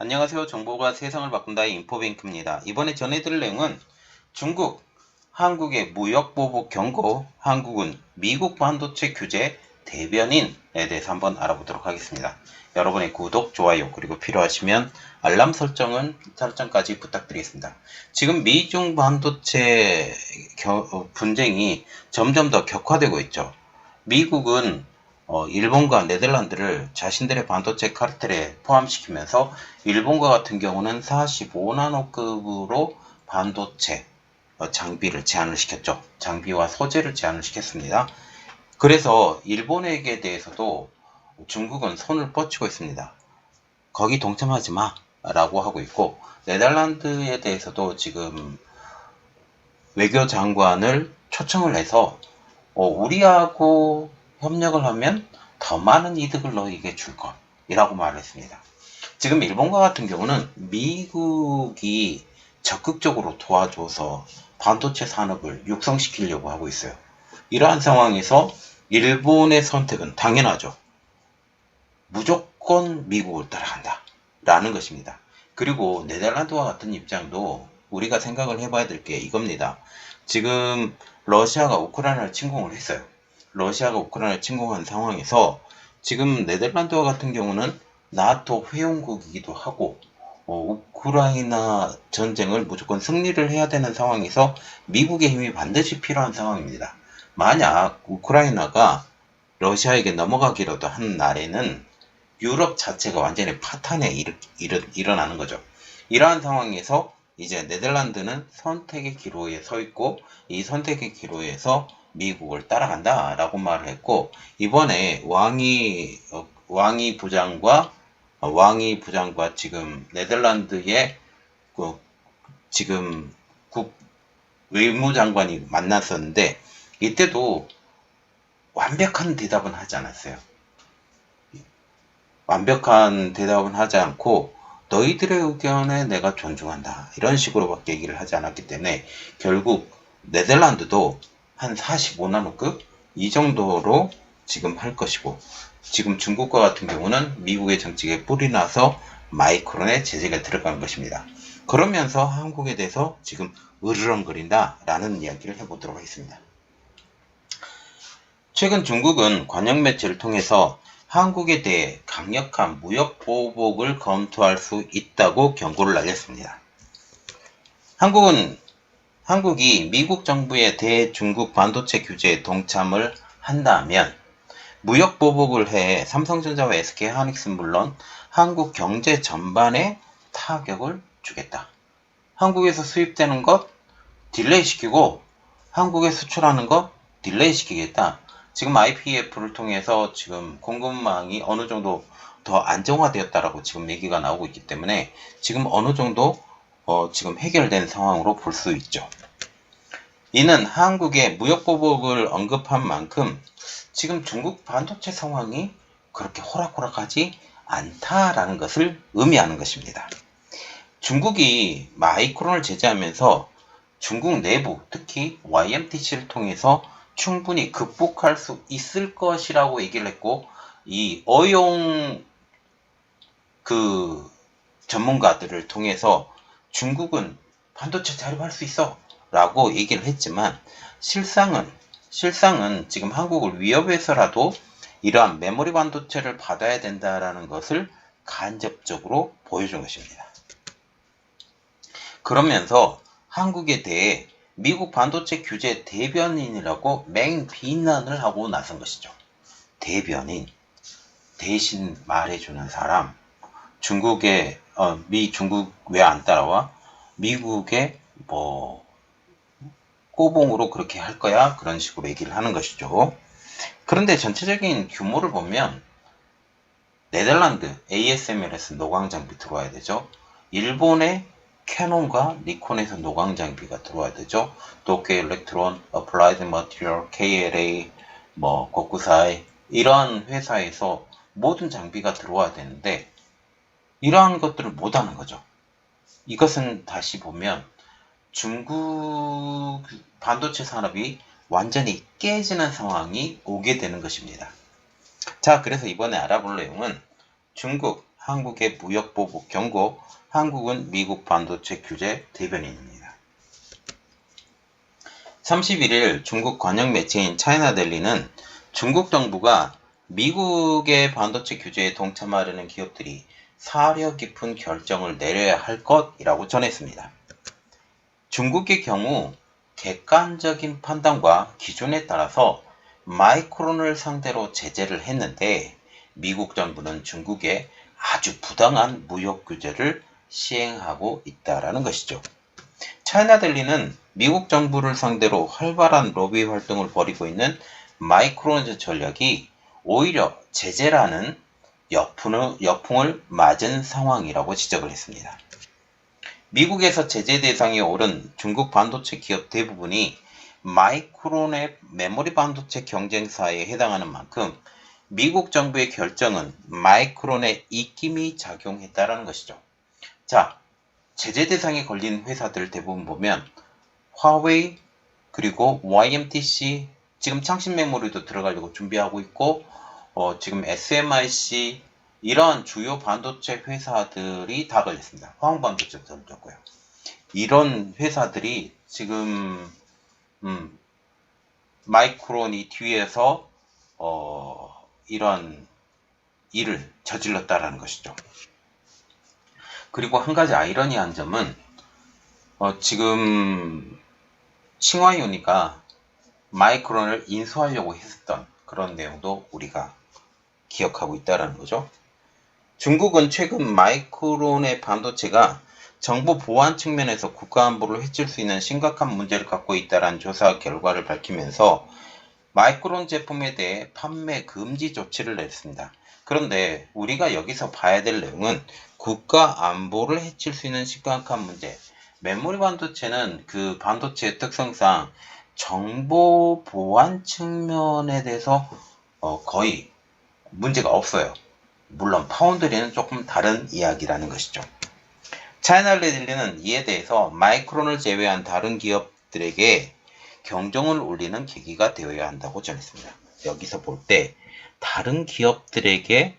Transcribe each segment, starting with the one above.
안녕하세요. 정보가 세상을 바꾼다의 인포뱅크입니다. 이번에 전해드릴 내용은 중국, 한국의 무역보복 경고, 한국은 미국 반도체 규제 대변인에 대해서 한번 알아보도록 하겠습니다. 여러분의 구독, 좋아요, 그리고 필요하시면 알람 설정은 설정까지 부탁드리겠습니다. 지금 미중 반도체 겨- 어, 분쟁이 점점 더 격화되고 있죠. 미국은 어, 일본과 네덜란드를 자신들의 반도체 카르텔에 포함시키면서 일본과 같은 경우는 45나노급으로 반도체 어, 장비를 제한을 시켰죠. 장비와 소재를 제한을 시켰습니다. 그래서 일본에게 대해서도 중국은 손을 뻗치고 있습니다. 거기 동참하지 마 라고 하고 있고 네덜란드에 대해서도 지금 외교장관을 초청을 해서 어, 우리하고 협력을 하면 더 많은 이득을 너에게 줄 것 이라고 말했습니다. 지금 일본과 같은 경우는 미국이 적극적으로 도와줘서 반도체 산업을 육성시키려고 하고 있어요. 이러한 상황에서 일본의 선택은 당연하죠. 무조건 미국을 따라간다. 라는 것입니다. 그리고 네덜란드와 같은 입장도 우리가 생각을 해봐야 될 게 이겁니다. 지금 러시아가 우크라이나를 침공을 했어요. 러시아가 우크라이나를 침공한 상황에서 지금 네덜란드와 같은 경우는 나토 회원국이기도 하고 어, 우크라이나 전쟁을 무조건 승리를 해야 되는 상황에서 미국의 힘이 반드시 필요한 상황입니다. 만약 우크라이나가 러시아에게 넘어가기라도 한 날에는 유럽 자체가 완전히 파탄에 일, 일, 일어나는 거죠. 이러한 상황에서 이제 네덜란드는 선택의 기로에 서 있고 이 선택의 기로에서 미국을 따라간다라고 말을 했고 이번에 왕이 어, 왕이 부장과 어, 왕이 부장과 지금 네덜란드의 그 지금 국 외무장관이 만났었는데 이때도 완벽한 대답은 하지 않았어요. 완벽한 대답은 하지 않고 너희들의 의견에 내가 존중한다. 이런 식으로밖에 얘기를 하지 않았기 때문에 결국 네덜란드도 한 45나노급 이 정도로 지금 할 것이고 지금 중국과 같은 경우는 미국의 정책에 뿌리 나서 마이크론의 제재가 들어간 것입니다. 그러면서 한국에 대해서 지금 으르렁거린다 라는 이야기를 해보도록 하겠습니다. 최근 중국은 관영 매체를 통해서 한국에 대해 강력한 무역 보복을 검토할 수 있다고 경고를 날렸습니다. 한국은 한국이 미국 정부의 대중국 반도체 규제에 동참을 한다면 무역 보복을 해 삼성전자와 SK 하이닉스는 물론 한국 경제 전반에 타격을 주겠다. 한국에서 수입되는 것 딜레이 시키고 한국에 수출하는 것 딜레이 시키겠다. 지금 IPF를 통해서 지금 공급망이 어느 정도 더 안정화되었다라고 지금 얘기가 나오고 있기 때문에 지금 어느 정도 어, 지금 해결된 상황으로 볼 수 있죠. 이는 한국의 무역 보복을 언급한 만큼 지금 중국 반도체 상황이 그렇게 호락호락하지 않다라는 것을 의미하는 것입니다. 중국이 마이크론을 제재하면서 중국 내부, 특히 YMTC를 통해서 충분히 극복할 수 있을 것이라고 얘기를 했고, 이 어용 그 전문가들을 통해서 중국은 반도체 자립할 수 있어 라고 얘기를 했지만 실상은 실상은 지금 한국을 위협해서라도 이러한 메모리 반도체를 받아야 된다라는 것을 간접적으로 보여준 것입니다. 그러면서 한국에 대해 미국 반도체 규제 대변인이라고 맹비난을 하고 나선 것이죠. 대변인 대신 말해주는 사람 중국의 어, 미 중국 왜 안 따라와 미국의 뭐 꼬봉으로 그렇게 할 거야 그런 식으로 얘기를 하는 것이죠. 그런데 전체적인 규모를 보면 네덜란드 ASML에서 노광 장비 들어와야 되죠. 일본의 캐논과 니콘에서 노광 장비가 들어와야 되죠. 도쿄 일렉트론, 어플라이드 머티리얼, KLA, 뭐 고쿠사이 이러한 회사에서 모든 장비가 들어와야 되는데 이러한 것들을 못 하는 거죠. 이것은 다시 보면 중국 반도체 산업이 완전히 깨지는 상황이 오게 되는 것입니다. 자, 그래서 이번에 알아볼 내용은 중국, 한국의 무역 보복 경고, 한국은 미국 반도체 규제 대변인입니다. 31일 중국 관영 매체인 차이나델리는 중국 정부가 미국의 반도체 규제에 동참하려는 기업들이 사려 깊은 결정을 내려야 할 것이라고 전했습니다. 중국의 경우 객관적인 판단과 기준에 따라서 마이크론을 상대로 제재를 했는데 미국 정부는 중국에 아주 부당한 무역 규제를 시행하고 있다라는 것이죠. 차이나델리는 미국 정부를 상대로 활발한 로비 활동을 벌이고 있는 마이크론 전략이 오히려 제재라는 역풍을, 역풍을 맞은 상황이라고 지적을 했습니다. 미국에서 제재 대상에 오른 중국 반도체 기업 대부분이 마이크론의 메모리 반도체 경쟁사에 해당하는 만큼 미국 정부의 결정은 마이크론의 입김이 작용했다는 것이죠. 자, 제재 대상에 걸린 회사들 대부분 보면 화웨이 그리고 YMTC 지금 창신 메모리도 들어가려고 준비하고 있고 어, 지금 SMIC 이런 주요 반도체 회사들이 다 걸렸습니다. 화학 반도체도 걸렸고요. 이런 회사들이 지금 음, 마이크론이 뒤에서 어, 이런 일을 저질렀다라는 것이죠. 그리고 한 가지 아이러니한 점은 어, 지금 칭화이오니까 마이크론을 인수하려고 했었던 그런 내용도 우리가 기억하고 있다는 거죠. 중국은 최근 마이크론의 반도체가 정보 보안 측면에서 국가 안보를 해칠 수 있는 심각한 문제를 갖고 있다는 조사 결과를 밝히면서 마이크론 제품에 대해 판매 금지 조치를 냈습니다. 그런데 우리가 여기서 봐야 될 내용은 국가 안보를 해칠 수 있는 심각한 문제. 메모리 반도체는 그 반도체의 특성상 정보 보안 측면에 대해서 어 거의 문제가 없어요. 물론 파운드리는 조금 다른 이야기라는 것이죠. 차이나레딜리는 이에 대해서 마이크론을 제외한 다른 기업들에게 경종을 울리는 계기가 되어야 한다고 전했습니다. 여기서 볼 때 다른 기업들에게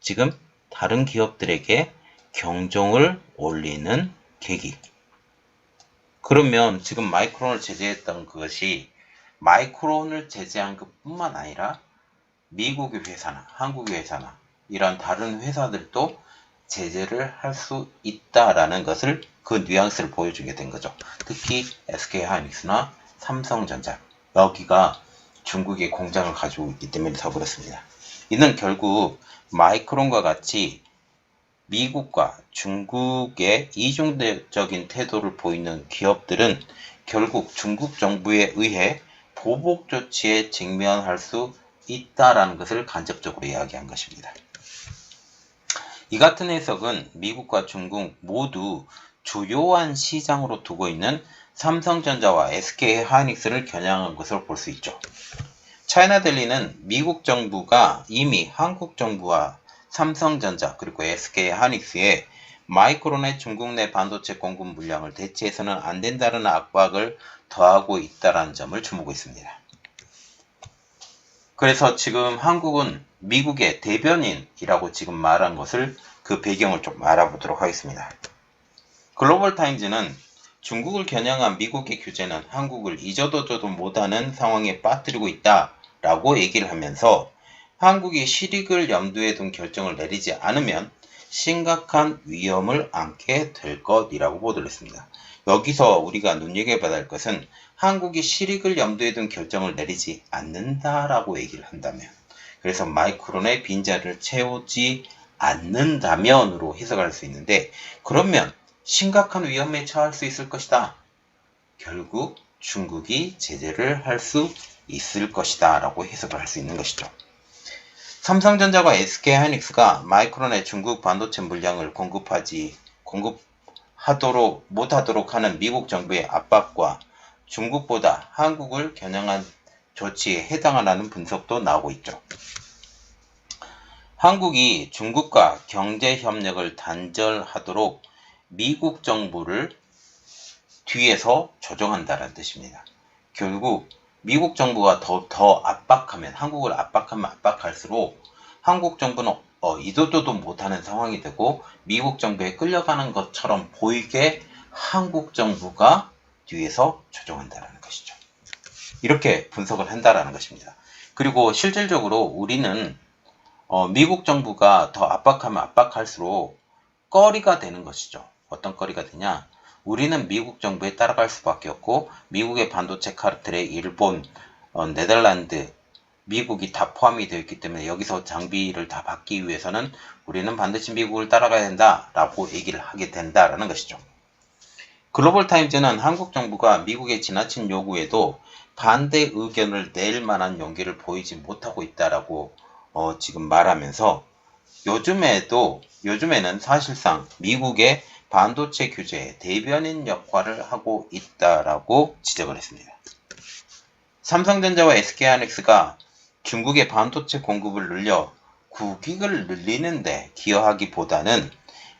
지금 다른 기업들에게 경종을 울리는 계기. 그러면 지금 마이크론을 제재했던 그것이 마이크론을 제재한 것 뿐만 아니라 미국의 회사나 한국의 회사나 이런 다른 회사들도 제재를 할 수 있다라는 것을 그 뉘앙스를 보여주게 된 거죠. 특히 SK하이닉스나 삼성전자 여기가 중국의 공장을 가지고 있기 때문에 더 그렇습니다. 이는 결국 마이크론과 같이 미국과 중국의 이중적인 태도를 보이는 기업들은 결국 중국 정부에 의해 보복 조치에 직면할 수 있다라는 것을 간접적으로 이야기한 것입니다. 이 같은 해석은 미국과 중국 모두 주요한 시장으로 두고 있는 삼성전자와 SK 하이닉스를 겨냥한 것으로 볼 수 있죠. 차이나델리는 미국 정부가 이미 한국 정부와 삼성전자 그리고 SK 하이닉스에 마이크론의 중국 내 반도체 공급 물량을 대체해서는 안 된다는 압박을 더하고 있다는 점을 주목했습니다. 그래서 지금 한국은 미국의 대변인이라고 지금 말한 것을 그 배경을 좀 알아보도록 하겠습니다. 글로벌 타임즈는 중국을 겨냥한 미국의 규제는 한국을 잊어도저도 못하는 상황에 빠뜨리고 있다 라고 얘기를 하면서 한국이 실익을 염두에 둔 결정을 내리지 않으면 심각한 위험을 안게 될 것이라고 보도를 했습니다. 여기서 우리가 눈여겨봐야 할 것은 한국이 실익을 염두에 둔 결정을 내리지 않는다라고 얘기를 한다면 그래서 마이크론의 빈자리를 채우지 않는다면으로 해석할 수 있는데 그러면 심각한 위험에 처할 수 있을 것이다. 결국 중국이 제재를 할 수 있을 것이다 라고 해석을 할 수 있는 것이죠. 삼성전자와 SK하이닉스가 마이크론의 중국 반도체 물량을 공급하지 공급하도록 못하도록 하는 미국 정부의 압박과 중국보다 한국을 겨냥한 조치에 해당하는 분석도 나오고 있죠. 한국이 중국과 경제 협력을 단절하도록 미국 정부를 뒤에서 조정한다는 뜻입니다. 결국 미국 정부가 더, 더 압박하면, 한국을 압박하면 압박할수록 한국 정부는 어, 이도도도 못하는 상황이 되고 미국 정부에 끌려가는 것처럼 보이게 한국 정부가 뒤에서 조종한다는 것이죠. 이렇게 분석을 한다라는 것입니다. 그리고 실질적으로 우리는 어, 미국 정부가 더 압박하면 압박할수록 꺼리가 되는 것이죠. 어떤 꺼리가 되냐? 우리는 미국 정부에 따라갈 수밖에 없고 미국의 반도체 카르텔에 일본, 어, 네덜란드, 미국이 다 포함이 되어 있기 때문에 여기서 장비를 다 받기 위해서는 우리는 반드시 미국을 따라가야 된다라고 얘기를 하게 된다라는 것이죠. 글로벌 타임즈는 한국 정부가 미국의 지나친 요구에도 반대 의견을 낼 만한 용기를 보이지 못하고 있다라고 어, 지금 말하면서 요즘에도 요즘에는 사실상 미국의 반도체 규제의 대변인 역할을 하고 있다라고 지적을 했습니다. 삼성전자와 SK하이닉스가 중국의 반도체 공급을 늘려 국익을 늘리는데 기여하기보다는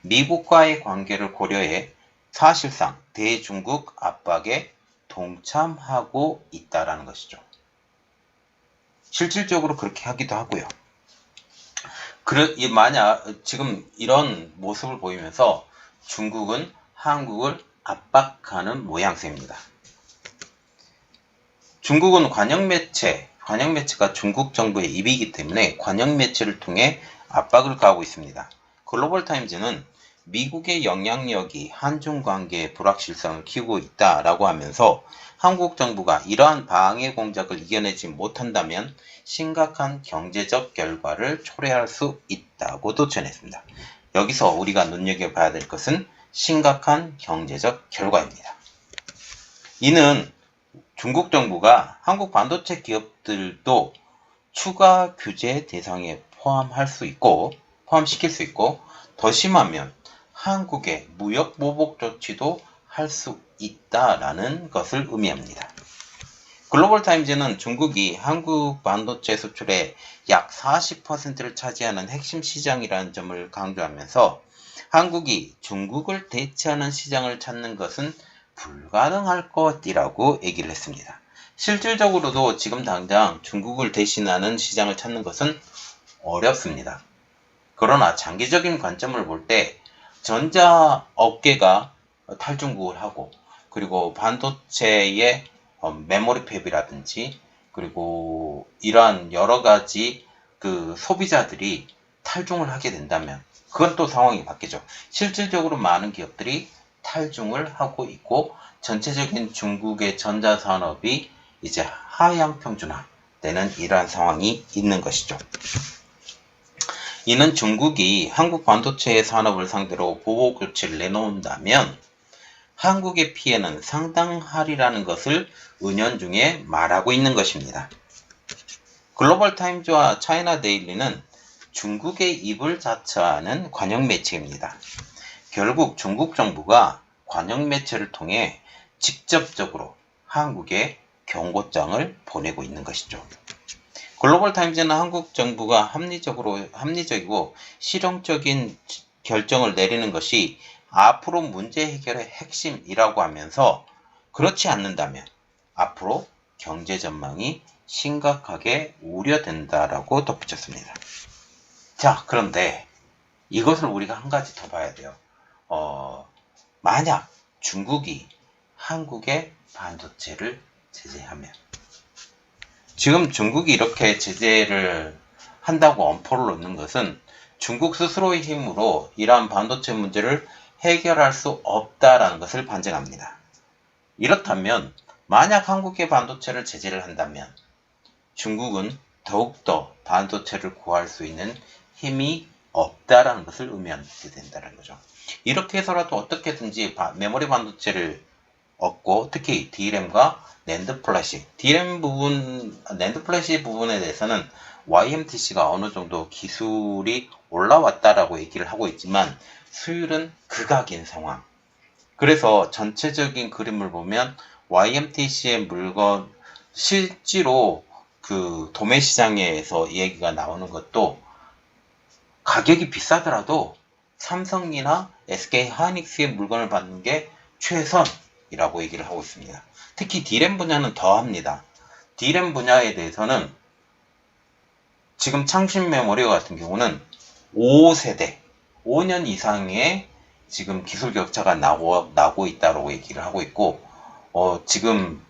미국과의 관계를 고려해 사실상 대중국 압박에 동참하고 있다라는 것이죠. 실질적으로 그렇게 하기도 하고요. 만약 지금 이런 모습을 보이면서 중국은 한국을 압박하는 모양새입니다. 중국은 관영 매체, 관영 매체가 중국 정부의 입이기 때문에 관영 매체를 통해 압박을 가하고 있습니다. 글로벌 타임즈는 미국의 영향력이 한중 관계의 불확실성을 키우고 있다라고 하면서 한국 정부가 이러한 방해 공작을 이겨내지 못한다면 심각한 경제적 결과를 초래할 수 있다고도 전했습니다. 여기서 우리가 눈여겨봐야 될 것은 심각한 경제적 결과입니다. 이는 중국 정부가 한국 반도체 기업들도 추가 규제 대상에 포함할 수 있고 포함시킬 수 있고 더 심하면 한국의 무역 보복 조치도 할 수 있다라는 것을 의미합니다. 글로벌 타임즈는 중국이 한국 반도체 수출의 약 40%를 차지하는 핵심 시장이라는 점을 강조하면서 한국이 중국을 대체하는 시장을 찾는 것은 불가능할 것이라고 얘기를 했습니다. 실질적으로도 지금 당장 중국을 대신하는 시장을 찾는 것은 어렵습니다. 그러나 장기적인 관점을 볼 때 전자 업계가 탈중국을 하고 그리고 반도체의 어, 메모리 팹이라든지 그리고 이러한 여러 가지 그 소비자들이 탈중을 하게 된다면 그건 또 상황이 바뀌죠. 실질적으로 많은 기업들이 탈중을 하고 있고 전체적인 중국의 전자산업이 이제 하향 평준화 되는 이러한 상황이 있는 것이죠. 이는 중국이 한국 반도체 산업을 상대로 보호 조치를 내놓는다면 한국의 피해는 상당하리라는 것을 은연중에 말하고 있는 것입니다. 글로벌 타임즈와 차이나 데일리는 중국의 입을 자처하는 관영 매체입니다. 결국 중국 정부가 관영 매체를 통해 직접적으로 한국에 경고장을 보내고 있는 것이죠. 글로벌 타임즈는 한국 정부가 합리적으로 합리적이고 실용적인 결정을 내리는 것이 앞으로 문제 해결의 핵심이라고 하면서 그렇지 않는다면 앞으로 경제 전망이 심각하게 우려된다라고 덧붙였습니다. 자, 그런데 이것을 우리가 한 가지 더 봐야 돼요. 어, 만약 중국이 한국의 반도체를 제재하면 지금 중국이 이렇게 제재를 한다고 엄포를 놓는 것은 중국 스스로의 힘으로 이러한 반도체 문제를 해결할 수 없다라는 것을 반증합니다. 이렇다면 만약 한국의 반도체를 제재를 한다면 중국은 더욱더 반도체를 구할 수 있는 힘이 없다라는 것을 의미하게 된다는 거죠. 이렇게 해서라도 어떻게든지 메모리 반도체를 얻고 특히 D램과 낸드 플래시, D램 부분, 낸드 플래시 부분에 대해서는 YMTC가 어느 정도 기술이 올라왔다라고 얘기를 하고 있지만 수율은 극악인 상황. 그래서 전체적인 그림을 보면 YMTC의 물건 실제로 그 도매 시장에서 얘기가 나오는 것도 가격이 비싸더라도 삼성이나 SK 하이닉스의 물건을 받는 게 최선이라고 얘기를 하고 있습니다. 특히 D램 분야는 더 합니다. D램 분야에 대해서는 지금 창신 메모리 같은 경우는 5세대, 5년 이상의 지금 기술 격차가 나고, 나고 있다고 얘기를 하고 있고, 어, 지금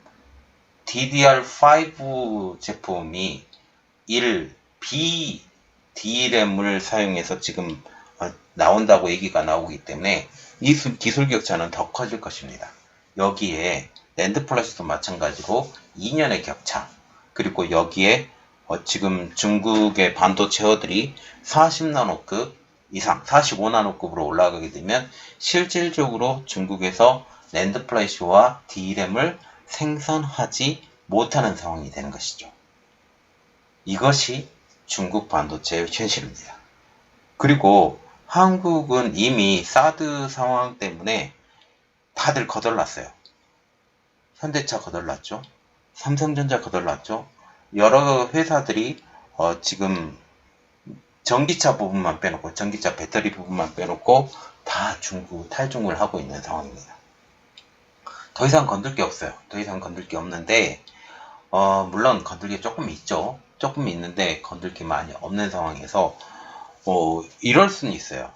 DDR5 제품이 1, B DRAM을 사용해서 지금 어, 나온다고 얘기가 나오기 때문에 이 수- 기술 격차는 더 커질 것입니다. 여기에 랜드 플러스도 마찬가지로 2년의 격차 그리고 여기에 어, 지금 중국의 반도체어들이 40나노급 이상 45나노급으로 올라가게 되면 실질적으로 중국에서 랜드 플래시와 DRAM을 생산하지 못하는 상황이 되는 것이죠. 이것이 중국 반도체의 현실입니다. 그리고 한국은 이미 사드 상황 때문에 다들 거덜났어요. 현대차 거덜났죠. 삼성전자 거덜났죠. 여러 회사들이 어, 지금 전기차 부분만 빼놓고 전기차 배터리 부분만 빼놓고 다 중국 탈중을 하고 있는 상황입니다. 더 이상 건들 게 없어요. 더 이상 건들 게 없는데 어, 물론 건들 게 조금 있죠. 조금 있는데 건들 게 많이 없는 상황에서 어, 이럴 수는 있어요.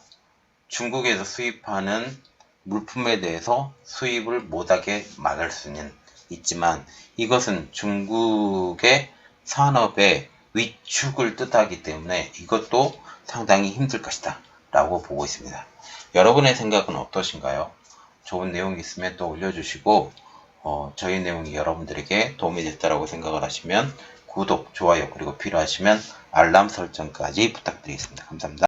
중국에서 수입하는 물품에 대해서 수입을 못하게 막을 수는 있지만 이것은 중국의 산업의 위축을 뜻하기 때문에 이것도 상당히 힘들 것이다 라고 보고 있습니다. 여러분의 생각은 어떠신가요? 좋은 내용이 있으면 또 올려주시고 어, 저희 내용이 여러분들에게 도움이 됐다고 생각을 하시면 구독, 좋아요 그리고 필요하시면 알람 설정까지 부탁드리겠습니다. 감사합니다.